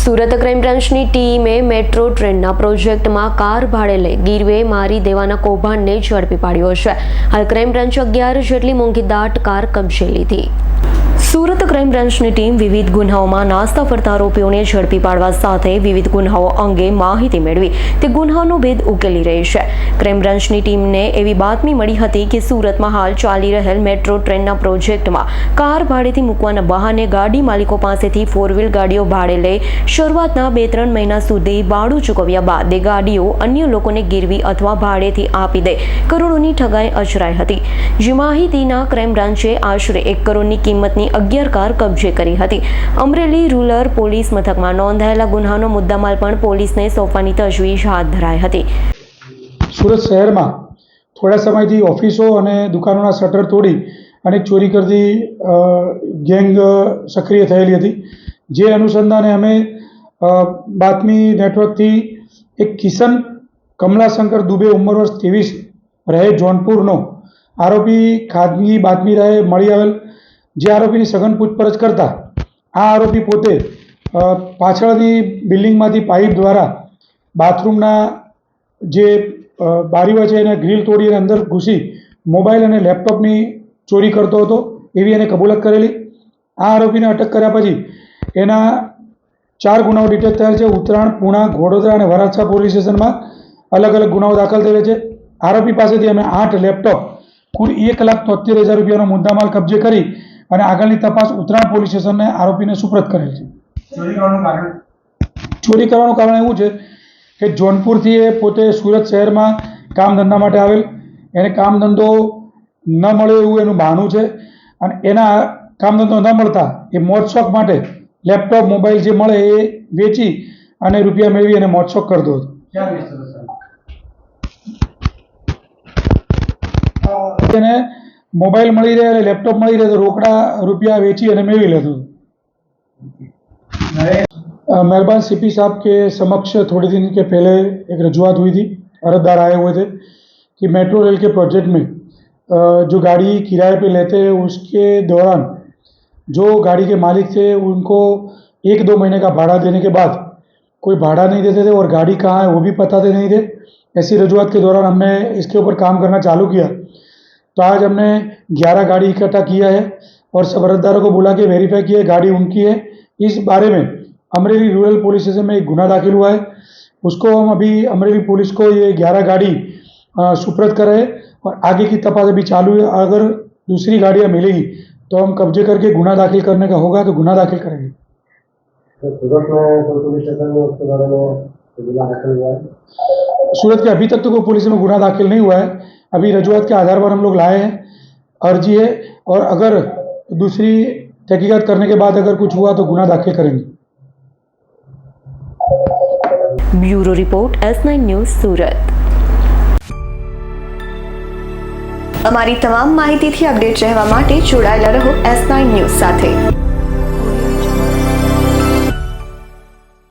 Surat crime બ્રાન્ચની ટીમે metro ટ્રેનના પ્રોજેક્ટમાં કાર ભાડે લઈ ગીરવે મારી દેવાના કૌભાંડને ઝડપી પાડ્યો છે. હાલ ક્રાઇમ બ્રાન્ચ અગિયાર જેટલી મોંઘી દાટ કાર કબજે લીધી. સુરત ક્રાઇમ બ્રાન્ચની ટીમ વિવિધ ગુન્હાઓમાં નાસ્તા ફરતા આરોપીઓને ઝડપી પાડવા સાથે વિવિધ ગુન્હાઓ અંગે માહિતી મેળવી. તે ગુન્હાનો ભેદ ઉકેલી રહી છે. ક્રાઇમ બ્રાન્ચની ટીમને એવી બાતમી મળી હતી કે સુરતમાં હાલ ચાલી રહેલ મેટ્રો ટ્રેનના પ્રોજેક્ટમાં કાર ભાડેથી મૂકવાના બહાને ગાડી માલિકો પાસેથી ફોર વ્હીલ ગાડીઓ ભાડે લઈ શરૂઆતના બે ત્રણ મહિના સુધી ભાડું ચૂકવ્યા બાદ એ ગાડીઓ અન્ય લોકોને ગીરવી અથવા ભાડેથી આપી દે કરોડોની ઠગાઈ અચરાઈ હતી. જે માહિતીના ક્રાઇમ બ્રાન્ચે આશરે એક કરોડની કિંમતની અગિયાર કાર કબજે કરી હતી. અમરેલી રૂરલ પોલીસ મથકમાં નોંધાયેલા ગુન્હાનો મુદ્દામાલ પણ પોલીસને સોંપવાની તજવીજ હાથ ધરાઈ હતી. સુરત શહેરમાં થોડા સમયથી ઓફિસો અને દુકાનોના શટર તોડી અને ચોરી કરતી ગેંગ સક્રિય થયેલી હતી. જે અનુસંધાને અમે બાતમી નેટવર્કથી એક કિશન કમલાશંકર દુબે ઉંમર વર્ષ ત્રેવીસ રહે જોનપુરનો આરોપી ખાનગી બાતમી રહે મળી આવેલ જે આરોપીની સઘન પૂછપરછ કરતા આ આરોપી પોતે પાછળની બિલ્ડિંગમાંથી પાઇપ દ્વારા બાથરૂમના જે બારીઓ છે એને ગ્રીલ તોડી અને અંદર ઘૂસી મોબાઈલ અને લેપટોપની ચોરી કરતો હતો એવી એને કબૂલત કરેલી. આ આરોપીને અટક કર્યા પછી એના ચાર ગુનાઓ ડિટેક્ટ થયેલ છે. ઉત્તરાયણ, પૂણા ઘોડોદરા અને વરાછા પોલીસ સ્ટેશનમાં અલગ અલગ ગુનાઓ દાખલ થયેલા છે. આરોપી પાસેથી અમે આઠ લેપટોપ, કુલ એક લાખ તોતેર હજાર રૂપિયાનો મુદ્દામાલ કબજે કરી અને આગળની તપાસ ઉત્તરાયણ પોલીસ સ્ટેશનને આરોપીને સુપ્રત કરેલ છે. ચોરી કરવાનું કારણ? ચોરી કરવાનું કારણ એવું છે કે જોનપુરથી એ પોતે સુરત શહેરમાં કામ ધંધા માટે આવેલ. એને કામ ધંધો ન મળે એવું એનું બહાનું છે. અને એના કામ ધંધો ન મળતા એ મોજશોખ માટે લેપટોપ મોબાઈલ જે મળે એ વેચી અને રૂપિયા મેળવી અને મોજશોખ કરતો હતો. એને મોબાઈલ મળી રહે અને લેપટોપ મળી રહે તો રોકડા રૂપિયા વેચી અને મેળવી લેતો હતો नए अ, मेहरबान सीपी साहब के समक्ष थोड़े दिन के पहले एक रजुआत हुई थी अरजदार आए हुए थे कि मेट्रो रेल के प्रोजेक्ट में अ, जो गाड़ी किराए पे लेते हैं उसके दौरान जो गाड़ी के मालिक थे उनको एक दो महीने का भाड़ा देने के बाद कोई भाड़ा नहीं देते थे और गाड़ी कहाँ है वो भी बताते नहीं थे ऐसी रजुआत के दौरान हमने इसके ऊपर काम करना चालू किया तो आज हमने 11 गाड़ी इकट्ठा किया है और सब अर्जदारों को बुला के वेरीफाई किया गाड़ी उनकी है। इस बारे में अमरेली रूरल पुलिस स्टेशन में एक गुना दाखिल हुआ है। उसको हम अभी अमरेली पुलिस को ये 11 गाड़ी सुपुर्द कर रहे हैं और आगे की तपास अभी चालू है। अगर दूसरी गाड़ियाँ मिलेगी तो हम कब्जे करके गुना दाखिल करने का होगा तो गुना दाखिल करेंगे। सूरत के अभी तक तो कोई पुलिस में गुना दाखिल नहीं हुआ है। अभी रजुआत के आधार पर हम लोग लाए हैं अर्जी है और अगर दूसरी तहकीकात करने के बाद अगर कुछ हुआ तो गुना दाखिल करेंगे bureau report S nine news Surat અમારી તમામ માહિતીથી અપડેટ રહેવા માટે જોડાયેલા રહો એસ નાઇન ન્યૂઝ સાથે